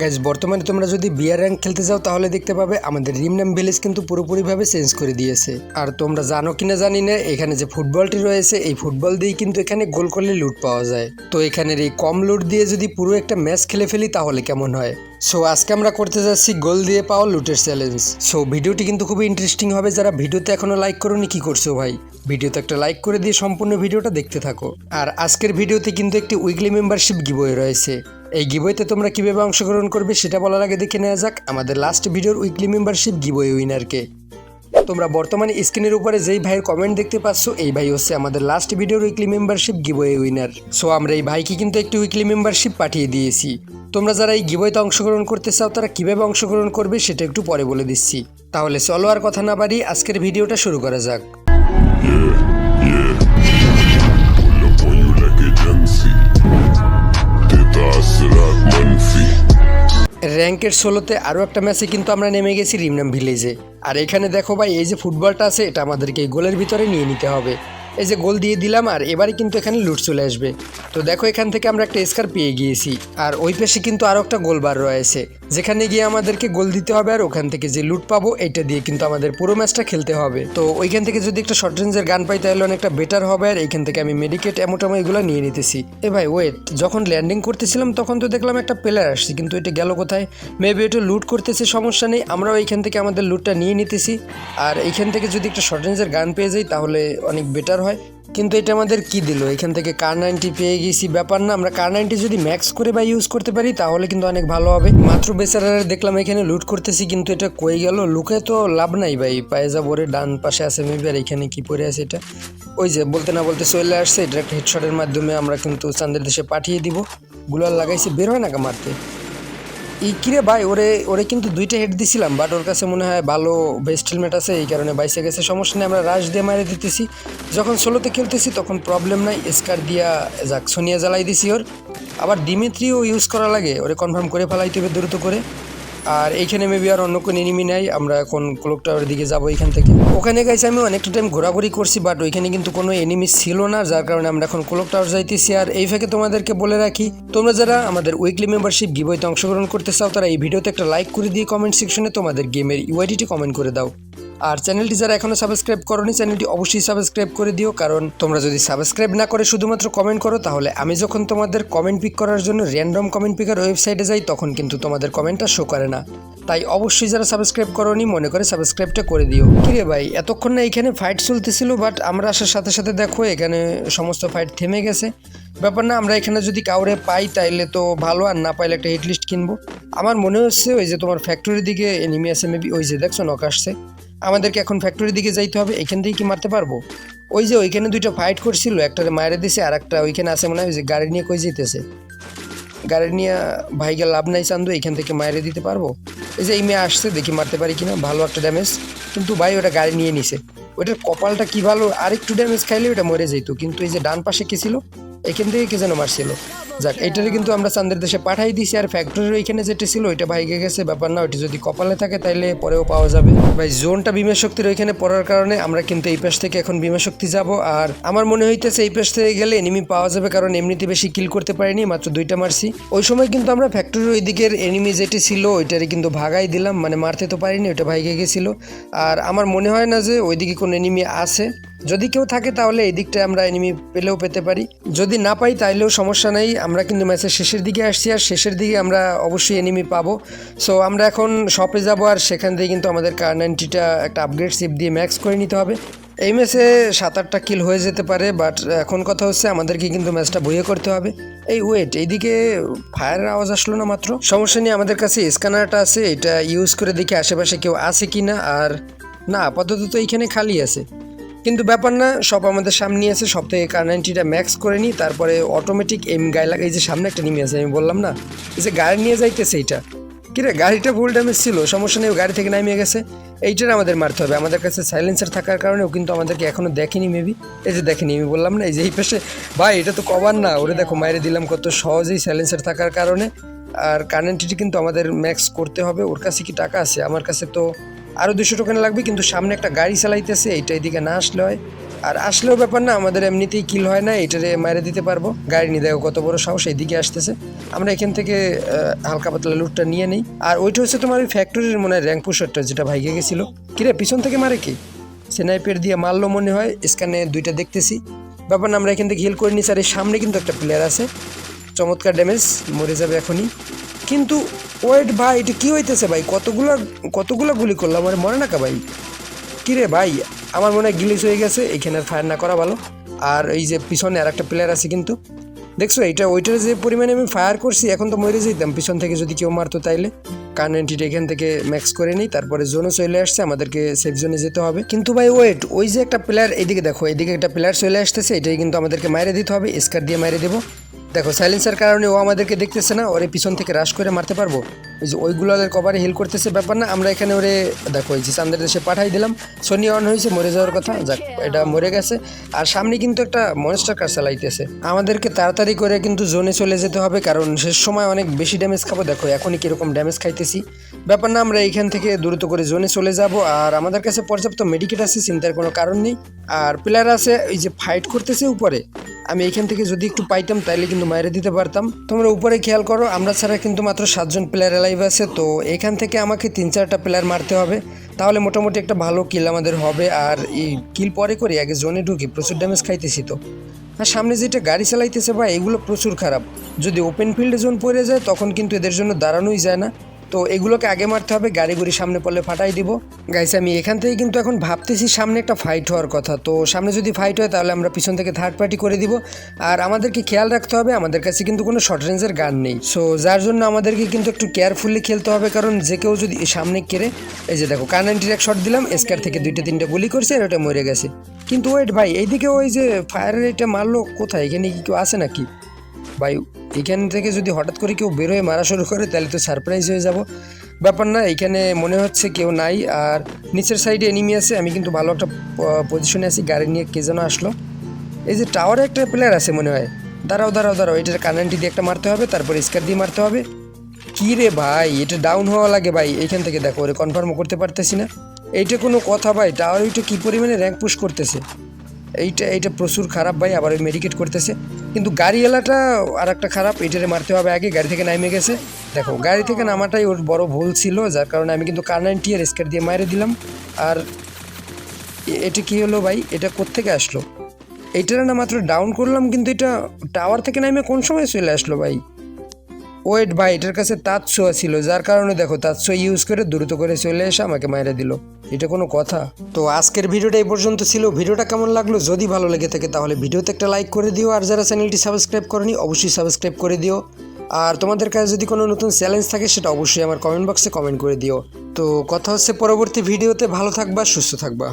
Guys বর্তমানে তোমরা যদি বিয়ার র্যাঙ্ক খেলতে যাও তাহলে দেখতে পাবে আমাদের রিমনাম ভিলেজ কিন্তু পুরোপুরিভাবে চেঞ্জ করে দিয়েছে। আর তোমরা জানো কিনা জানি না, এখানে যে ফুটবলটি রয়েছে, এই ফুটবল দিয়েই কিন্তু এখানে গোল করলে লুট পাওয়া যায়। তো এখানের এই কম লুট দিয়ে যদি পুরো একটা ম্যাচ খেলে ফেলি, তাহলে কেমন হয়? সো আজকে আমরা করতে যাচ্ছি গোল দিয়ে পাওয়া লুটের চ্যালেঞ্জ সো ভিডিওটি কিন্তু খুবই ইন্টারেস্টিং হবে, যারা ভিডিওতে এখনও লাইক করোনি, কি করছ ভাই? ভিডিওতে একটা লাইক করে দিয়ে সম্পূর্ণ ভিডিওটা দেখতে থাকো। আর আজকের ভিডিওতে কিন্তু একটি উইকলি মেম্বারশিপ গিবয়ে রয়েছে। এই গিবইতে তোমরা কীভাবে অংশগ্রহণ করবে সেটা বলার আগে দেখে নেওয়া যাক আমাদের লাস্ট ভিডিওর উইকলি মেম্বারশিপ গিবয়ে উইনারকে তোমরা বর্তমানে স্ক্রিনের উপরে যেই ভাইয়ের কমেন্ট দেখতে পাচ্ছ, এই ভাই হচ্ছে আমাদের লাস্ট ভিডিওর weekly membership giveaway winner so আমরা এই ভাইকে কিন্তু একটি উইকলি মেম্বারশিপ পাঠিয়ে দিয়েছি। তোমরা যারা এই গিবইতে অংশগ্রহণ করতে চাও, তারা কীভাবে অংশগ্রহণ করবে সেটা একটু পরে বলে দিচ্ছি। তাহলে চলো আর কথা না বাড়ি আজকের ভিডিওটা শুরু করা যাক। র্যাঙ্কের ষোলোতে আরও একটা ম্যাচে কিন্তু আমরা নেমে গেছি রিমনাম ভিলেজে। আর এখানে দেখো ভাই, এই যে ফুটবলটা আছে, এটা আমাদেরকে গোলের ভিতরে নিয়ে নিতে হবে। এই যে গোল দিয়ে দিলাম আর এবারে কিন্তু এখানে লুট চলে আসবে। তো দেখো এখান থেকে আমরা একটা স্কার পেয়ে গিয়েছি। আর ওই পাশে কিন্তু আরও একটা গোল বার রয়েছে। যেখানে গিয়ে আমাদেরকে গোল দিতে হবে আর ওখান থেকে যে লুট পাবো এটা দিয়ে কিন্তু আমাদের পুরো ম্যাচটা খেলতে হবে। তো ওইখান থেকে যদি একটা শর্ট রেঞ্জের গান পাই, তাহলে অনেকটা বেটার হবে আর এইখান থেকে আমি মেডিকেট এমোটামো এগুলো নিয়ে নিতেছি। এ ভাই ওয়েট যখন ল্যান্ডিং করতেছিলাম, তখন তো দেখলাম একটা প্লেয়ার আসছে, কিন্তু এটা গেল কোথায়? মেবি এটা লুট করতেছে, সমস্যা নেই, আমরাও এইখান থেকে আমাদের লুটটা নিয়ে নিতেছি। আর এইখান থেকে যদি একটা শর্ট রেঞ্জের গান পেয়ে যাই, তাহলে অনেক বেটার হয়। কিন্তু এটা আমাদের কি দিল? এখান থেকে কার নাইনটি পেয়ে গেছি। ব্যাপার না, আমরা কার নাইনটি যদি ম্যাক্স করে বা ইউজ করতে পারি, তাহলে কিন্তু অনেক ভালো হবে। মাত্র বেচারারে দেখলাম এখানে লুট করতেছি, কিন্তু এটা কই গেল? লুকে তো লাভ নাই ভাই। পায়ে ওরে ডান পাশে আছে মেবি আর এখানে কি পড়ে আছে এটা? ওই যে বলতে না বলতে চলে আসছে, এটা একটা হেডশটের মাধ্যমে আমরা কিন্তু চান্দের দেশে পাঠিয়ে দিব। গুলার লাগাইছি, বের হয় না মারতে? এই কিরে ভাই, ওরে ওরে কিন্তু দুইটা হেড দিছিলাম বাট ওর কাছে মনে হয় ভালো বেস্ট হেলমেট আছে, এই কারণে বাইসে গেছে। সমস্যা নেই, আমরা রাশ দিয়ে মারে দিতেছি। যখন সোলোতে খেলতেছি, তখন প্রবলেম নাই স্কার দিয়া যাক, সোনিয়া জ্বালাই দিছি ওর। আবার ডিমিত্রিও ইউজ করা লাগে, ওরে কনফার্ম করে ফেলাইতে হবে দ্রুত করে। আর এইখানে মেবি আর অন্য কোনো এনিমি নাই, আমরা এখন ক্লোক টাওয়ারের দিকে যাব এখান থেকে। ওখানে গেছে আমি অনেকটা টাইম ঘোরাঘুরি করছি বাট ওইখানে কিন্তু কোনো এনিমি ছিল না, যার কারণে আমরা এখন ক্লোক টাওয়ার যাইতেছি। আর এই ফাঁকে তোমাদেরকে বলে রাখি, তোমরা যারা আমাদের উইকলি মেম্বারশিপ গিবইতে অংশগ্রহণ করতে চাও, তারা এই ভিডিওতে একটা লাইক করে দিয়ে কমেন্ট সেকশনে তোমাদের গেমের ইউআইডিটি কমেন্ট করে দাও। আর চ্যানেলটি যারা এখনও সাবস্ক্রাইব করোনি, চ্যানেলটি অবশ্যই সাবস্ক্রাইব করে দিও, কারণ তোমরা যদি সাবস্ক্রাইব না করে শুধুমাত্র কমেন্ট করো, তাহলে আমি যখন তোমাদের কমেন্ট পিক করার জন্য র্যান্ডম কমেন্ট পিকার ওয়েবসাইটে যাই, তখন কিন্তু তোমাদের কমেন্টটা শো করে না। তাই অবশ্যই যারা সাবস্ক্রাইব করোনি, মনে করে সাবস্ক্রাইবটা করে দিও। কিরে ভাই, এতক্ষণ না এখানে ফাইট চলতেছিল বাট আমরা আসার সাথে সাথে দেখো, এখানে সমস্ত ফাইট থেমে গেছে। ব্যাপার না, আমরা এখানে যদি কাউরে পাই তাইলে তো ভালো, আর না পাইলে একটা হিট লিস্ট কিনবো। আমার মনে হচ্ছে ওই যে তোমার ফ্যাক্টরির দিকে এনিমি আছে মেবি ওই যে দেখছ নক আসছে। আমাদেরকে এখন ফ্যাক্টরির দিকে যাইতে হবে, এখান থেকে কি মারতে পারব? ওই যে ওইখানে দুইটা ফাইট করছিল, একটারে মারে দিছে, আর একটা ওইখানে আছে মনে হয় যে গাড়ি নিয়ে কই যেতেছে গাড়ি নিয়ে ভাইকে লাভ নাই চান্দু, এখান থেকে মারে দিতে পারব? এই যে এই মেয়ে আসছে, দেখি মারতে পারি কিনা, ভালো একটা ড্যামেজ কিন্তু ভাই ওটা গাড়ি নিয়ে নিছে। ওটার কপালটা কি ভালো, আরেকটু ড্যামেজ খাইলে ওটা মরে যেত কিন্তু এই যে ডান পাশে কে ছিল? এখান থেকে কে যেন মারছিল? যাক এইটারে কিন্তু আমরা চান্দের দেশে পাঠাই দিছি, আর ফ্যাক্টরির ওইখানে যেটা ছিল, ওইটা ভাইগে গেছে, ব্যাপার না, ওইটা যদি কপালে থাকে তাইলে পরেও পাওয়া যাবে। ভাই, জোনটা বিমা শক্তির ওইখানে পড়ার কারণে আমরা কিন্তু এই পাশ থেকে এখন বিমা শক্তি যাব, আর আমার মনে হইতেছে এই পাশ থেকে গেলে এনিমি পাওয়া যাবে, কারণ এমনিতে বেশি কিল করতে পারিনি, মাত্র দুইটা মারছি। ওই সময় কিন্তু আমরা ফ্যাক্টরির ওই দিকের এনিমি যেটি ছিল, ওইটারে কিন্তু ভাগাই দিলাম মানে মারতে তো পারিনি, ওইটা ভাইগে গেছিল। আর আমার মনে হয় না যে ওইদিকে কোনো এনিমি আছে। যদি কেউ থাকে তাহলে এই দিকটা আমরা এনিমি পেলেও পেতে পারি। যদি না পাই তাইলেও সমস্যা নেই, আমরা কিন্তু ম্যাচের শেষের দিকে আসছি আর শেষের দিকে আমরা অবশ্যই এনিমি পাবো। সো আমরা এখন শপে যাব আর সেখান থেকে কিন্তু আমাদের কার নাইনটিটা একটা আপগ্রেড সিপ দিয়ে ম্যাক্স করে নিতে হবে। এই ম্যাচে সাত আটটা কিল হয়ে যেতে পারে বাট এখন কথা হচ্ছে আমাদেরকে কিন্তু ম্যাচটা বইয়ে করতে হবে। এই ওয়েট এইদিকে ফায়ারের আওয়াজ আসলো না মাত্র। সমস্যা নেই আমাদের কাছে স্ক্যানারটা আছে, এটা ইউজ করে দেখি আশেপাশে কেউ আছে কি না আর না, আপাতত তো এইখানে খালি আছে। কিন্তু ব্যাপার না, সব আমাদের সামনে আছে, সব থেকে কার নাইনটিটা ম্যাক্স করে নিই, তারপরে অটোমেটিক এম গায়ে লাগা এই যে সামনে একটা নেমে আছে, আমি বললাম না? এই যে গাড়ি নিয়ে যাইতেছে এইটা। কিরে গাড়িটা ভুল ড্যামেজ ছিল, সমস্যা নেই গাড়ি থেকে নামিয়ে গেছে। এইটার আমাদের মারতে হবে, আমাদের কাছে সাইলেন্সার থাকার কারণে ও কিন্তু আমাদেরকে এখনও দেখেনি মেবি এই যে দেখেনি, আমি বললাম না, এই যে এই পাশে, ভাই, এটা তো কবার না, ওরে দেখো, মাইরে দিলাম কত সহজেই সাইলেন্সার থাকার কারণে। আর কারেন্টিটি কিন্তু আমাদের ম্যাক্স করতে হবে, ওর কাছে কি টাকা আছে? আমার কাছে তো আরও দুশো টোকেন লাগবে, কিন্তু সামনে একটা গাড়ি চালাইতেছে, এইটা এদিকে না আসলে হয়। আর আসলেও ব্যাপার না, আমাদের এমনিতেই কিল হয় না এটারে মারে দিতে পারব। গাড়ি নিয়ে দেখো কত বড় সাহস, এইদিকে আসতেছে। আমরা এখান থেকে হালকা পাতলা লুটটা নিয়ে নিই। আর ওইটা হচ্ছে তোমার ওই ফ্যাক্টরির মনে হয় র্যাঙ্ক পুষারটা যেটা ভাইগে গেছিল। কিরে, পিছন থেকে মারে কি? স্নাইপের দিয়ে মারলো মনে হয় স্ক্যানে দুইটা দেখতেছি। ব্যাপার না, আমরা এখান থেকে হিল করে নিই স্যার এর সামনে কিন্তু একটা প্লেয়ার আছে। চমৎকার ড্যামেজ মরে যাবে এখনই। কিন্তু ওয়েট ভাই, এটা কী হইতেছে ভাই? কতগুলা, কতগুলো গুলি করলাম? আমার মনে না কা ভাই। কিরে ভাই, আমার মনে হয় গিলিস হয়ে গেছে, এখানে ফায়ার না করা ভালো। আর এই যে পিছনে আর একটা প্লেয়ার আছে কিন্তু। দেখছ, এটা, ওইটার যে পরিমাণে আমি ফায়ার করছি, এখন তো মরে যেতাম পিছন থেকে যদি কেউ মারতো তাইলে। কারেন্টিটা এখান থেকে ম্যাক্স করে নিই, তারপরে জোনে চলে আসছে, আমাদেরকে সেফ জোনে যেতে হবে। কিন্তু ভাই ওয়েট ওই যে একটা প্লেয়ার এইদিকে দেখো এইদিকে একটা প্লেয়ার চলে আসতেছে, এটাই কিন্তু আমাদেরকে মাইরে দিতে হবে স্কার দিয়ে মাইরে দেবো। দেখো সাইলেন্সের কারণে ও আমাদেরকে দেখতেছে না ওরে পিছন থেকে রাশ করে মারতে পারব? ওই যে ওইগুলোদের কভারে হিল করতেছে ব্যাপার না, আমরা এখানে ওরে, দেখো এই যে চান্দের দেশে পাঠাই দিলাম, সোনি অন হয়েছে, মরে যাওয়ার কথা, যাক, এটা মরে গেছে। আর সামনে কিন্তু একটা মনস্টার কার চালাইতেছে। আমাদেরকে তাড়াতাড়ি করে কিন্তু জোনে চলে যেতে হবে, কারণ শেষ সময় অনেক বেশি ড্যামেজ খাব। দেখো, এখনই কীরকম ড্যামেজ খাইতেছি। ব্যাপার না, আমরা এইখান থেকে দ্রুত করে জোনে চলে যাব, আর আমাদের কাছে পর্যাপ্ত মেডিকেট আছে, চিন্তার কোনো কারণ নেই। আর প্লেয়ার আছে, এই যে ফাইট করতেছে উপরে, আমি এখান থেকে যদি একটু পাইতাম, তাইলে কিন্তু মাইরে দিতে পারতাম। তোমরা উপরে খেয়াল করো, আমরা ছাড়া কিন্তু মাত্র সাতজন প্লেয়ার লাইভ আছে তো এখান থেকে আমাকে তিন চারটা প্লেয়ার মারতে হবে। তাহলে মোটামুটি একটা ভালো কিল আমাদের হবে। আর এই কিল পরে করে আগে জোনে ঢুকে প্রচুর ড্যামেজ খাইতেছি তো। আর সামনে যেটা গাড়ি চালাইতেছে ভাই, এগুলো প্রচুর খারাপ। যদি ওপেন ফিল্ডে জোন পড়ে যায়, তখন কিন্তু এদের জন্য দাঁড়ানোই যায় না। তো এগুলোকে আগে মারতে হবে, গাড়ি গুড়ি সামনে পড়লে ফাটাই দিব। গাইস আমি এখান থেকে কিন্তু এখন ভাবতেছি সামনে একটা ফাইট হওয়ার কথা। তো সামনে যদি ফাইট হয়, তাহলে আমরা পিছন থেকে থার্ড পার্টি করে দিব। আর আমাদেরকে খেয়াল রাখতে হবে, আমাদের কাছে কিন্তু কোনো শর্ট রেঞ্জের গান নেই। সো যার জন্য আমাদেরকে কিন্তু একটু কেয়ারফুলি খেলতে হবে, কারণ যে কেউ যদি সামনে কেড়ে, এই যে দেখো কানান্টির এক শট দিলাম এসকার থেকে দুইটা, তিনটা গুলি করছে, আর ওটা মরে গেছে। কিন্তু ওয়েট ভাই, এইদিকে ওই যে ফায়ারের এটা মারলো, কোথায়? এখানে কি কেউ আছে নাকি? ভাই, এখান থেকে যদি হঠাৎ করে কেউ বেরোয় মারা শুরু করে, তাহলে তো সারপ্রাইজ হয়ে যাব। ব্যাপার না, এখানে মনে হচ্ছে কেউ নাই। আর নিচের সাইডে এনিমি আছে, আমি কিন্তু ভালো একটা পজিশনে আছি, গাড়ি নিয়ে কে যেন আসলো। এই যে টাওয়ারে একটা প্লেয়ার আছে মনে হয়। দাঁড়াও দাঁড়াও দাঁড়াও, এটার কারেন্টি দিয়ে একটা মারতে হবে, তারপর স্কার দিয়ে মারতে হবে। কী রে ভাই, এটা ডাউন হওয়া লাগে ভাই। এইখান থেকে দেখো, ওরে কনফার্মও করতে পারতেছি না। এইটা কোনো কথা ভাই টাওয়ার ওইটা কী পরিমাণে র্যাঙ্ক পুশ করতেছে? এইটা এইটা প্রচুর খারাপ ভাই, আবার ওই মেডিকেট করতেছে। কিন্তু গাড়ি এলাটা আর একটা খারাপ এইটারে মারতে হবে আগে, গাড়ি থেকে নামে গেছে। দেখো, গাড়ি থেকে নামাটাই ওর বড় ভুল ছিল, যার কারণে আমি কিন্তু কার নাইনটি আর স্কার দিয়ে মারে দিলাম। আর এটা কি হলো ভাই? এটা কোত্থেকে আসলো? এইটার না মাত্র ডাউন করলাম, কিন্তু এটা টাওয়ার থেকে নামে কোন সময় চলে আসলো ভাই? ওয়েট, ভাই, এটার কাছে তাৎসোয়া ছিল যার কারণে দেখো তাৎসোয়া ইউজ করে দ্রুত করে চলে এসে আমাকে মাইরে দিল। এটা কোনো কথা। তো আজকের ভিডিওটা এই পর্যন্ত ছিল। ভিডিওটা কেমন লাগল যদি ভালো লেগে থাকে তাহলে ভিডিওতে একটা লাইক করে দিও। আর যারা চ্যানেলটি সাবস্ক্রাইব করনি, অবশ্যই সাবস্ক্রাইব করে দিও। আর তোমাদের কাছে যদি কোনো নতুন চ্যালেঞ্জ থাকে, সেটা অবশ্যই আমার কমেন্ট বক্সে কমেন্ট করে দিও। তো কথা হচ্ছে পরবর্তী ভিডিওতে। ভালো থাকবা, সুস্থ থাকবা।